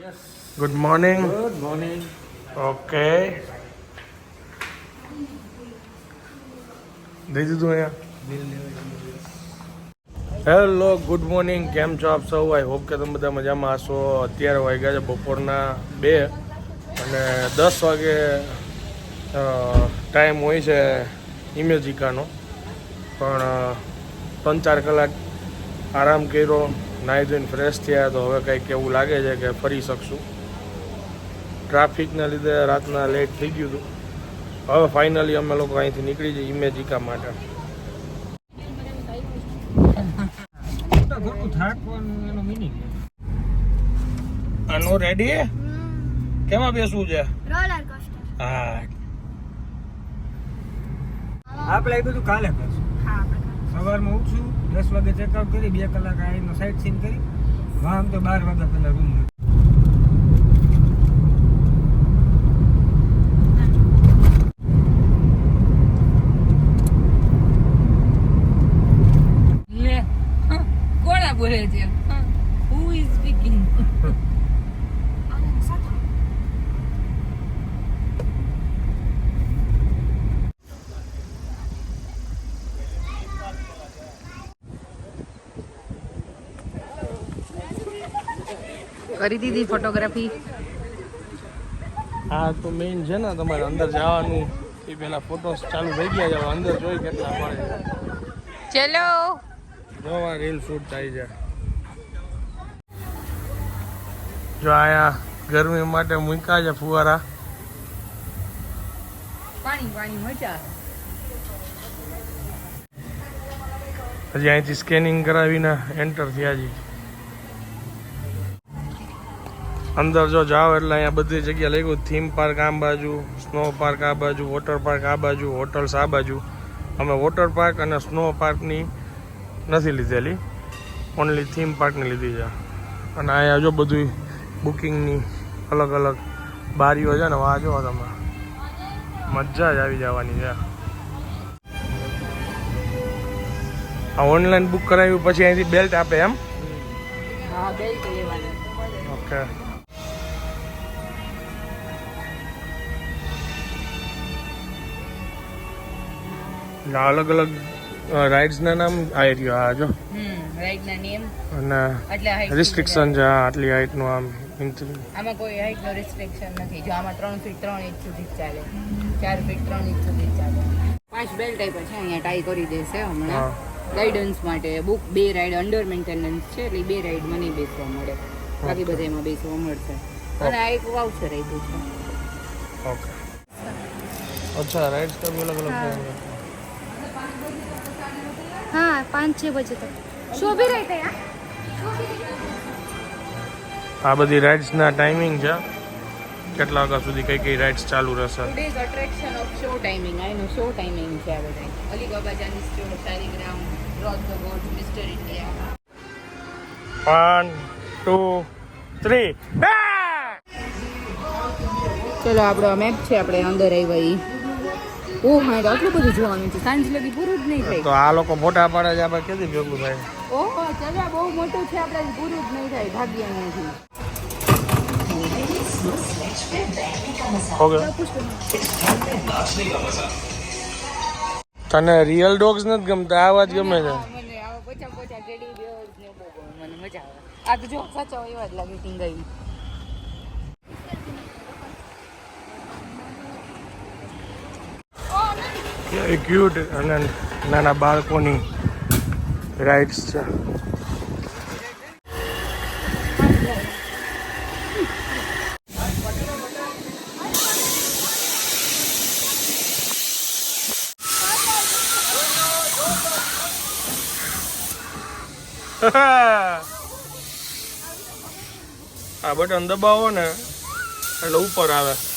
Yes. Good morning Good morning. Okay દઈ દીધું અહીંયા હેલો ગુડ મોર્નિંગ કેમ છો આપ સૌ? આઈ હોપ કે તમે બધા મજામાં હશો. અત્યારે વાગ્યા છે બપોરના બે અને દસ વાગે ટાઈમ હોય છે ઇમેજિકાનો પણ ત્રણ ચાર કલાક આરામ કર્યો. નાહી ધોઈને ફ્રેશ થયા તો હવે કંઈક એવું લાગે છે કે ફરી શકશું. ટ્રાફિકના લીધે રાતના લેટ થઈ ગયું હતું. હવે ફાઇનલી અમે લોકો અહીંથી નીકળી જઈએ ઇમેજિકા માટે. આનો રેડી કેમાં બેસવું છે? Roller coaster. હા. આપણે એ બધું કાલે કરશું. હા સવારમાં ઉઠશું દસ વાગે ચેકઆઉટ કરી, બે કલાક આવીને સાઈટ સીન કરી. આમ તો બાર વાગ્યા પહેલાં રૂમ કોણ બોલે છે હુ ઇઝ સ્પીકિંગ કરી દીધી ફોટોગ્રાફી હા તો મેઇન છે ને તમારે અંદર જવાનું. એ પહેલા ફોટોસ ચાલુ થઈ ગયા છે અંદર જોઈ કેટલા મળે. ચલો. જોવા રીલ શૂટ થાય છે. જો આયા ગરમી માટે મૂક્યા છે ફુવારા. પાણી પાણી મજા હજી અહીંથી સ્કેનિંગ કરાવીને એન્ટર થયા છે અંદર જો જાઓ એટલે અહીંયા બધી જગ્યા લખ્યું થીમ પાર્ક આ બાજુ સ્નો પાર્ક આ બાજુ વોટર પાર્ક આ બાજુ હોટલ્સ આ બાજુ. અમે વોટર પાર્ક અને સ્નો પાર્કની નથી લીધેલી. ઓનલી થીમ પાર્કની લીધી છે. અને અહીંયા જો બધું બુકિંગની અલગ અલગ બારીઓ છે ને વાહ જો તમે. મજા જ આવી જવાની છે. આ ઓનલાઈન બુક કરાવ્યું પછી અહીંથી બેલ્ટ આપે એમ? ઓકે ના અલગ અલગ રાઇડ્સના નામ આવી રહ્યો આ જો. અને રિસ્ટ્રિક્શન છે આટલી હાઇટનું આમ આમાં કોઈ હાઇટનું રિસ્ટ્રિક્શન નથી. જો આમાં ત્રણ ફીટ ત્રણ ઇંચ સુધી ચાલે. ચાર ફીટ ત્રણ ઇંચ સુધી ચાલે. પાંચ બેલ્ટ આપ્યા છે અહીંયા ટાઈ કરી દેશે હમણાં. ગાઈડન્સ માટે બુક બે રાઈડ અંડર મેન્ટેનન્સ છે એટલે બે રાઈડ મને બેસવા મળે. બાકી બધા એમાં બેસવા મળશે. અને આ એક વાઉચર આપ્યું છે. ઓકે. અચ્છા રાઈડ્સ તો અલગ અલગ है हाँ पाँच छः बजे तक शो भी रहते हैं આ બધી રાઇડ્સના ટાઈમિંગ છે કેટલા વાગ્યા સુધી કઈ કઈ રાઇડ્સ ચાલુ રહેશે today's attraction of show timing આ એનું શો ટાઈમિંગ છે આ બધા અલીબાબા ચાંદી store Shaligram rose the god Mister India one two three ચલો આપણો મેપ છે આપણે અંદર આવ્યા ઈ માય ગોડ આટલું બધું જોવાનું છે. સાંજ લગી પૂરું જ નહીં થાય. તો આ લોકો મોટા પાડે છે આપણે કેદી ભેગું થાય? ઓહો ચલા બહુ મોટું છે આપણે પૂરું જ નહીં થાય ભાગ્ય અહીંયાથી તને રિયલ ડોગ્સ નથી ગમતા? આવા જ ગમે છે. મને આવા પોચા પોચા ટેડી બેર્સ ને બહુ મને મજા આવે. આ તો જો સાચા એવા જ લાગે ટીંગાઈ. ક્યુટ અને નાના બાળકોની રાઇડ્સ છે. આ બટન દબાવો ને એટલે ઉપર આવે.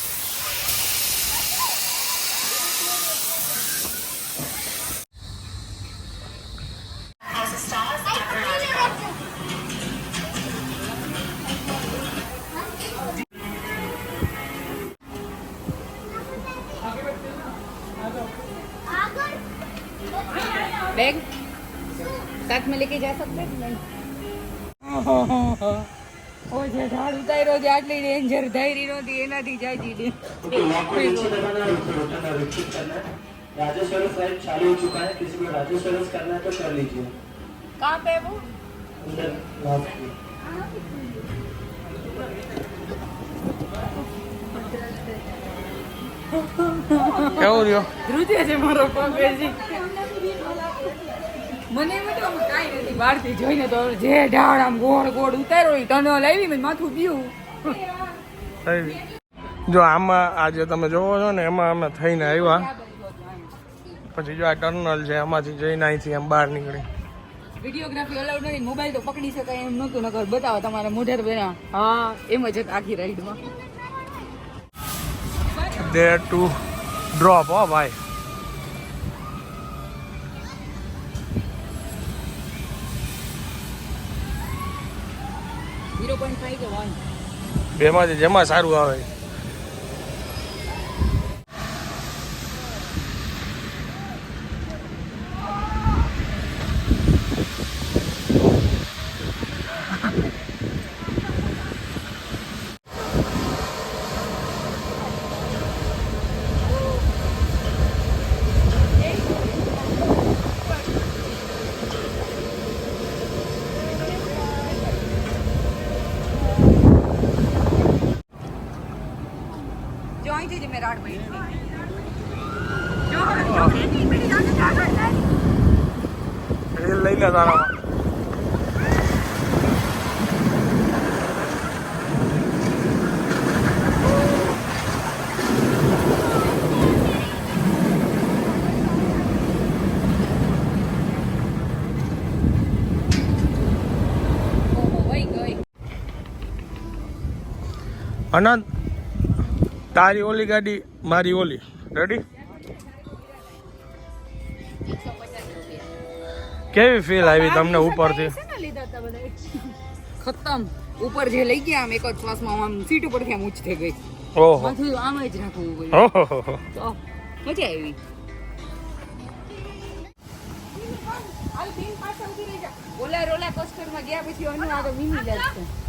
बैग साथ में लेके जा सकते हैं नहीं ઓ જે ઝાડ ઉતાર્યો છે આટલી ડેન્જર ધારી નહોતી એનાથી જાજી દે राजेश्वर साइड चालू हो चुका है किसी को राजेश्वर करना है तो कर लीजिए કાં પે वो अंदर કેવું રહ્યો ધ્રુજે છે મારો પગ મને એમ તો કાંઈ નથી બહારથી જોઈને તો જે ઢાળ આમ ગોળ ગોળ ઉતાર્યો એ ટનો લાવી મેં માથું પીવું જો આમાં આજે તમે જોવો છો ને એમાં અમે થઈને આવ્યા. પછી જો આ ટર્નલ છે એમાંથી જઈને અહીંથી એમ બહાર નીકળી. વિડીયોગ્રાફી અલાઉડ નથી મોબાઈલ તો પકડી શકાય એમ નહોતું નકર બતાવો તમારે મોઢે તો હા એમ જ આખી રાઈડમાં દેર ટુ ડ્રોપ હો ભાઈ ઝીરો પોઈન્ટ ફાઈવ બેમાંથી જેમાં સારું આવે. જો અહીંથી જ મેં રાડ પડી રીલ લઈ લે તારામાં ઓહો વઈ ગઈ અનંત તારી ઓલી ગાડી મારી ઓલી. રેડી કેવી ફીલ આવી તમને ઉપરથી? ખતમ. ઉપર જે લઈ ગયા આમ એક જ શ્વાસમાં આમ સીટ ઉપરથી આમ ઊંચ થઈ ગઈ. ઓહો. માથું આમ જ રાખવું પડ્યું. ઓહો. મજા આવી. ઓલા રોલા કોસ્ટરમાં ગયા પછી અનુ આગળ મીની જાય લાગશે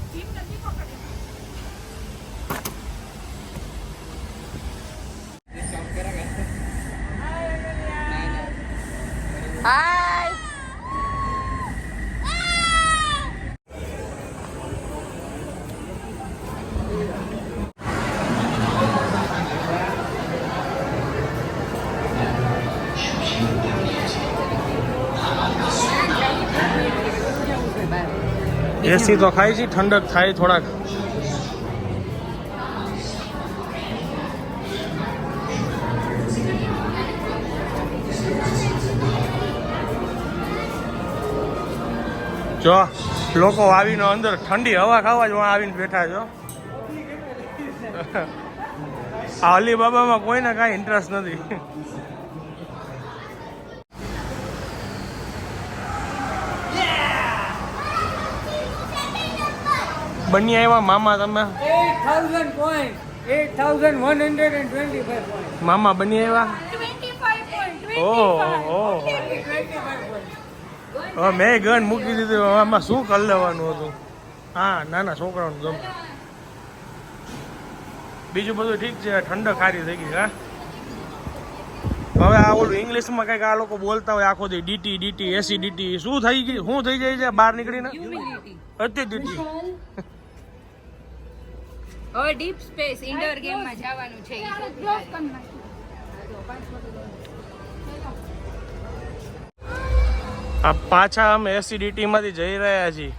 હાય એસી તો ખાય છે, ઠંડક થાય થોડાક. જો, લોકો આવીને અંદર ઠંડી હવા ખાવા જ આવીને બેઠા છો. આ અલીબાબામાં કોઈને કાંઈ ઇન્ટરેસ્ટ નથી. બની આવ્યા મામા તમે? 8,000 points. 8,125 points. મામા બની આવ્યા 25 ઓહો ઓહો 25 points. હવે મેં ગન મૂકી દીધું આમાં શું કરી લેવાનું હતું? હા નાના છોકરાઓને ગમ. બીજું બધું ઠીક છે ઠંડક સારી થઈ ગઈ હા? હવે આ ઓલું ઇંગ્લિશમાં કંઈક આ લોકો બોલતા હોય આખો દી ડીટી ડીટી એસી ડીટી શું થઈ ગઈ શું થઈ જાય છે બહાર નીકળીને? હ્યુમિલિટી ડીટી. હવે ડીપ સ્પેસ ઇન્ડોર ગેમમાં જવાનું છે. આ પાછા અમે એસિડિટીમાંથી જઈ રહ્યા છીએ.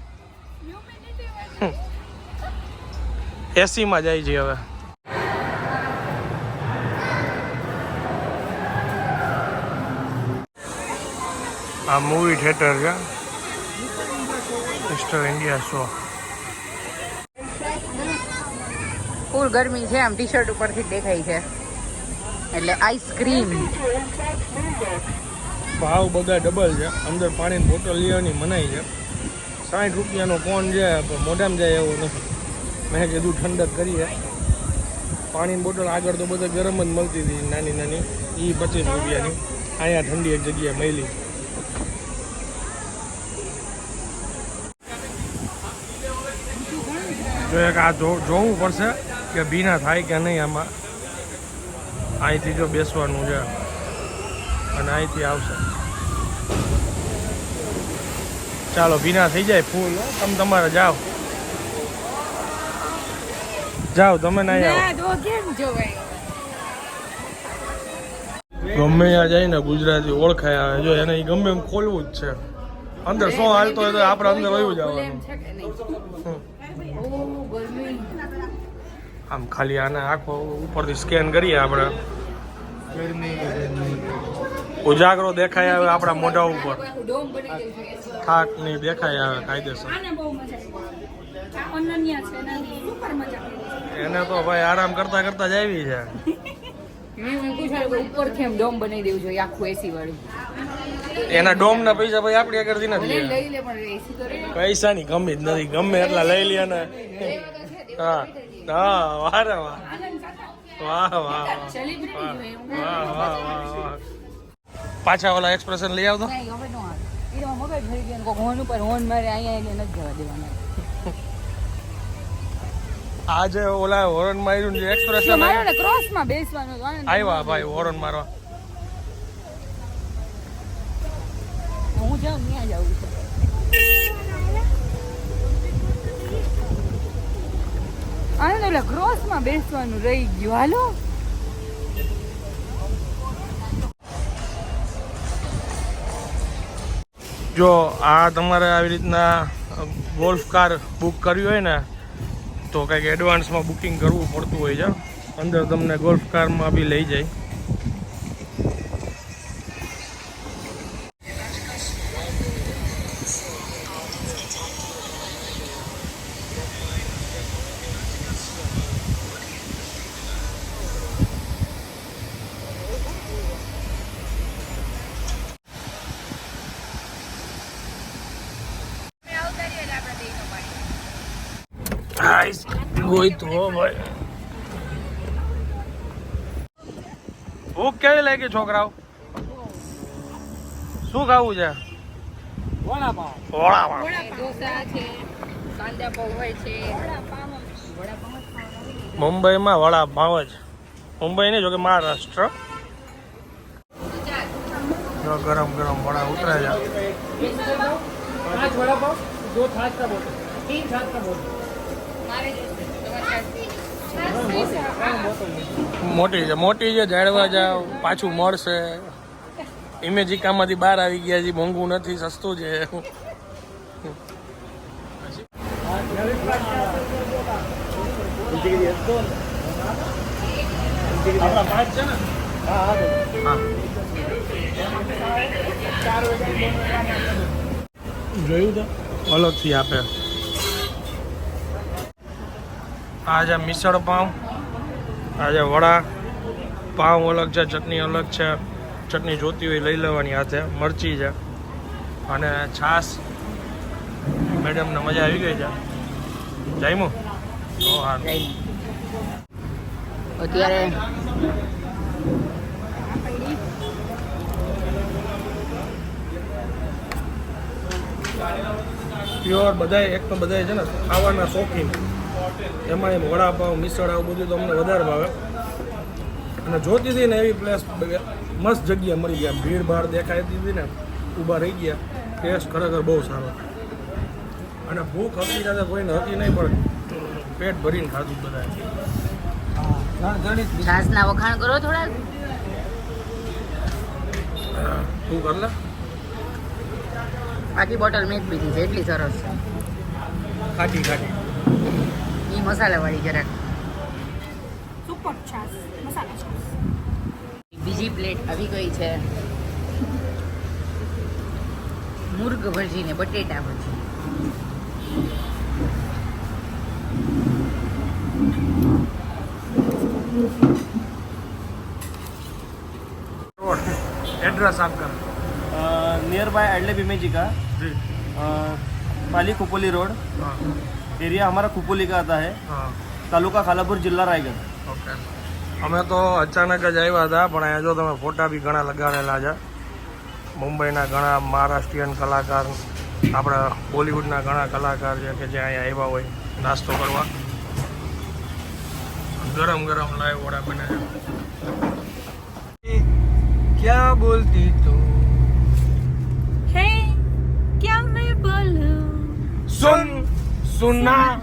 એસીમાં જાય છે હવે. આ મૂવી થિયેટર છે. મિસ્ટર ઇન્ડિયા શો ફૂલ ગરમી છે, આમ ટી શર્ટ ઉપરથી દેખાય છે. એટલે આઈસ્ક્રીમ ભાવ બધા ડબલ છે. અંદર પાણીની બોટલ લેવાની મનાઈ છે. સાઠ રૂપિયાનો કોણ છે, પણ મોઢામાં જાય એવું નથી. મેં કીધું ઠંડક કરીએ. પાણીની બોટલ આગળ તો બધા ગરમ જ મળતી હતી, નાની નાની. એ પચીસ રૂપિયાની. અહીંયા ઠંડી એક જગ્યાએ મળી. જો એક આ જોવું પડશે. કે ભીના થાય કે નહીં આમાં. અહીંથી જો બેસવાનું છે. અને અહીંથી આવશે. ચાલો ભીના થઈ જાય ફૂલ તમે તમારે જાઓ. જાઓ તમે ના ના જોવાય? ગમે ત્યાં જઈને ગુજરાતી ઓળખાય આવે. જો એને ગમે એમ ખોલવું જ છે. અંદર શું હાલતો હોય તો આપણે અંદર વયું ઓ ગરમી. આમ ખાલી આને આખો ઉપરથી સ્કેન કરીએ આપણે. ઉજાગરો દેખાય આવે આપણા મોઢા ઉપર. થાકની દેખાય આવે કાયદેસર. એને તો ભાઈ આરામ કરતા કરતા જ આવી છે. મેં મેં પૂછ્યું કે ઉપરથી એમ ડોમ બનાવી દેવું જોઈએ આખું એસી વાળું. એના ડોમ ના પૈસા ભાઈ આપણી આગળથી નથી પૈસા ની કમી જ નથી ગમે એટલા લઈ લે ને હા. હા વારે વાહ. વાહ વાહ વાહ. વાહ વાહ પાછા ઓલા એક્સપ્રેશન લઈ આવતો? આજે ઓલા હોરન માર્યું એક્સપ્રેશન આવ્યા? ભાઈ હોરન મારવા. હું જાઉં ત્યાં જાઉં છું આને તો ઓલા ક્રોસમાં બેસવાનું રહી ગયું હાલો જો, આ તમારે આવી રીતના ગોલ્ફ કાર બુક કરવી હોય ને, તો કંઈક એડવાન્સમાં બુકિંગ કરવું પડતું હોય છે અંદર તમને ગોલ્ફ કારમાં બી લઈ જાય. ખાય કે છોકરાઓ? શું ખાવું છે? મુંબઈમાં વડાપાવ જ. મુંબઈ નહીં જોકે મહારાષ્ટ્ર. ગરમ ગરમ વડા ઉતરે છે. પાંચ મોટી છે મોટી છે જાળવા જાવ પાછું મળશે. ઇમેજિકામાંથી બહાર આવી ગયા છે મોંઘું નથી સસ્તું છે. જોયું તો? અલગથી આપે. આ છે મિસળ પાઉં આ છે વડા પાઉં અલગ છે ચટણી અલગ છે. ચટણી જોતી હોય લઈ લેવાની હાથે મરચી છે. અને છાશ. મેડમને મજા આવી ગઈ છે. જાયમું? અત્યારે પ્યોર બધાય એક તો બધાય છે ને ખાવાના શોખીન. એમાં એમ વડાપાવ મિસળ આવું બધું તો અમને વધારે ભાવે. અને જોતી હતી ને એવી પ્લેસ મસ્ત જગ્યા મળી ગયા. ભીડ ભાડ દેખાઈ હતી ને ઊભા રહી ગયા. ટેસ્ટ ખરેખર બહુ સારો. અને ભૂખ હતી ત્યારે કોઈને હતી નહીં પણ પેટ ભરીને ખાધું બધાએ. ગણિત છાસના વખાણ કરો થોડા તું કર લે આખી બોટલ મેં જ પીધી છે એટલી સરસ છે. ખાટી ખાટી. મસાલાવાળી જરાક સુપર છાસ મસાલા છાસ બીજી પ્લેટ આવી ગઈ છે મુર્ગ ભજી ને બટેટા ભજી એડ્રેસ આપ કર नियर बाय एडले भीमेजी का જી पाली कुपोली रोड હા एरिया हमारा कुपोली का आता है હા तालुका खालापुर जिला रायगढ़ ઓકે અમે તો અચાનક જ આવ્યા હતા પણ અહીંયા જો તમે ફોટા બી ઘણા લગાડેલા છે મુંબઈના ઘણા મહારાષ્ટ્રીયન કલાકાર આપણા બોલિવૂડના ઘણા કલાકાર છે કે જે અહીંયા આવ્યા હોય નાસ્તો કરવા ગરમ ગરમ લાઈવ વડા બને છે क्या बोलती સુના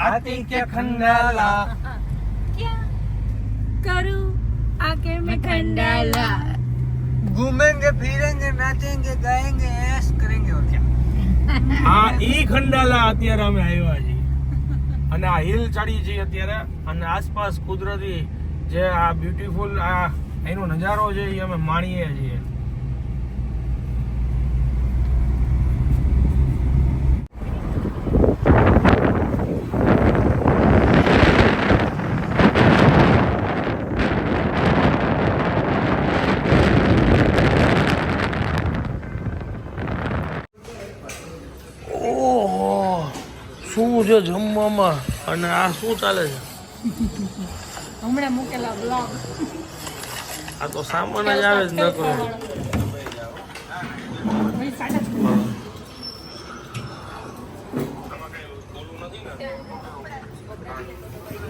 आती क्या खंडाला क्या करूं आके मैं खंडाला घूमेंगे फिरेंगे नाचेंगे गाएंगे ऐश करेंगे और क्या આ ઈ ખંડાલા અત્યારે અમે આવ્યા છીએ અને આ હિલ ચડી છીએ અત્યારે અને આસપાસ કુદરતી જે આ બ્યુટીફુલ આ એનો નજારો છે એ અમે માણીએ છીએ શું જમવામાં. અને આ શું ચાલે છે? હમણાં મૂકેલા બ્લોગ આ તો સામાન જ આવે જ નકરો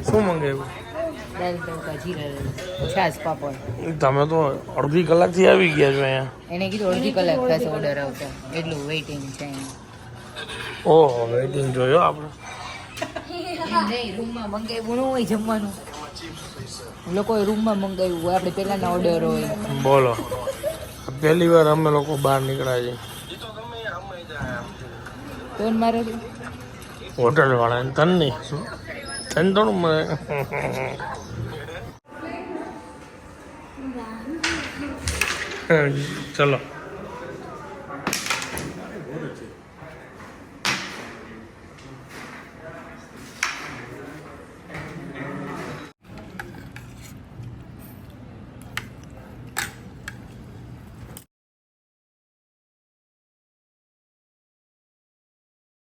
શું મંગાવ્યું? તમે તો અડધી કલાકથી આવી ગયા છો અહીંયા. એને કીધું અડધી કલાક થશે ઓર્ડર આવતો. એટલું વેઇટિંગ છે. ઓહો વેઇટિંગ જોયો આપણે? નહીં રૂમમાં મંગાવ્યું હોય જમવાનું. લોકોએ રૂમમાં મંગાવ્યું હોય આપણે પહેલાના ઓર્ડર હોય. બોલો. પહેલી વાર અમે લોકો બહાર નીકળ્યા છીએ. તો મારે હોટલ વાળાને તન નહીં. તન થોડું મળે ચલો.